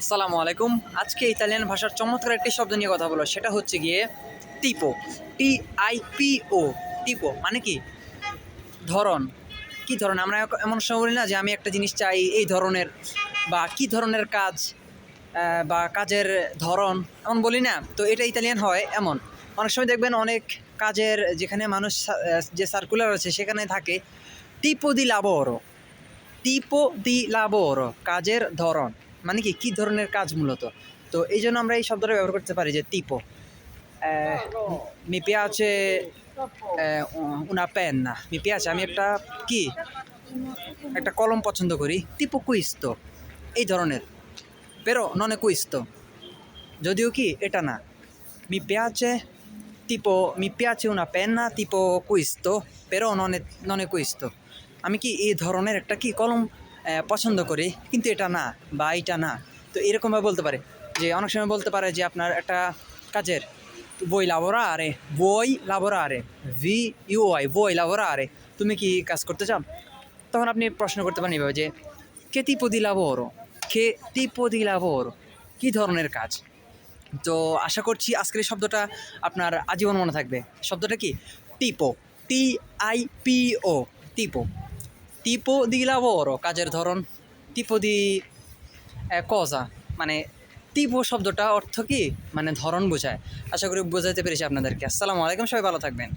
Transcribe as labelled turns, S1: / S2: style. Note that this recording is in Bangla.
S1: আসসালামু আলাইকুম। আজকে ইতালিয়ান ভাষার চমৎকার একটি শব্দ নিয়ে কথা বলো সেটা হচ্ছে গিয়ে টিপো, টি আই পি ও, টিপো মানে কি? ধরন। কি ধরন? আমরা এমন সময় বলি না যে আমি একটা জিনিস চাই, এই ধরনের, বা কি ধরনের কাজ বা কাজের ধরন, এমন বলি না। তো এটা ইতালিয়ান হয় এমন। অনেক সময় দেখবেন অনেক কাজের যেখানে মানুষ যে সার্কুলার আছে, সেখানে থাকে, টিপো দি লাবোরো টিপো দি লাবোরো কাজের ধরন। মানে কি কি ধরনের কাজ মূলত? তো এই জন্য আমরা এই শব্দটা ব্যবহার করতে পারি যে টিপো। মি পিয়াছে una penna মি পিয়াছে আমি একটা কি একটা কলম পছন্দ করি। টিপো কুইস্তো এই ধরনের। পেরো ননে কুইস্তো। যদিও কি এটা না। মি tipo mi piace una penna tipo questo però non è, non è questo আমি কি এই ধরনের একটা কি কলম পছন্দ করি, কিন্তু এটা না বা এটা না। তো এরকমভাবে বলতে পারে যে, অনেক সময় বলতে পারে যে, আপনার একটা কাজের বই লাভরা আরে বই লাভরা আরে ভি ইউ আই বই লাভরা আরে তুমি কি কাজ করতে চাও? তখন আপনি প্রশ্ন করতে পারেন এভাবে যে, কে di lavoro কে di lavoro কী ধরনের কাজ? তো আশা করছি আজকের এই শব্দটা আপনার আজীবন মনে থাকবে। শব্দটা কি? টিপো, টি আই পি ও, টিপো। টিপো di lavoro, কাজের ধরন? Tipo di কজা মানে টিপো শব্দটা অর্থ কি? মানে ধরন বোঝায়। আশা করি বোঝাতে পেরেছি আপনাদেরকে। আসসালামু আলাইকুম, সবাই ভালো থাকবেন।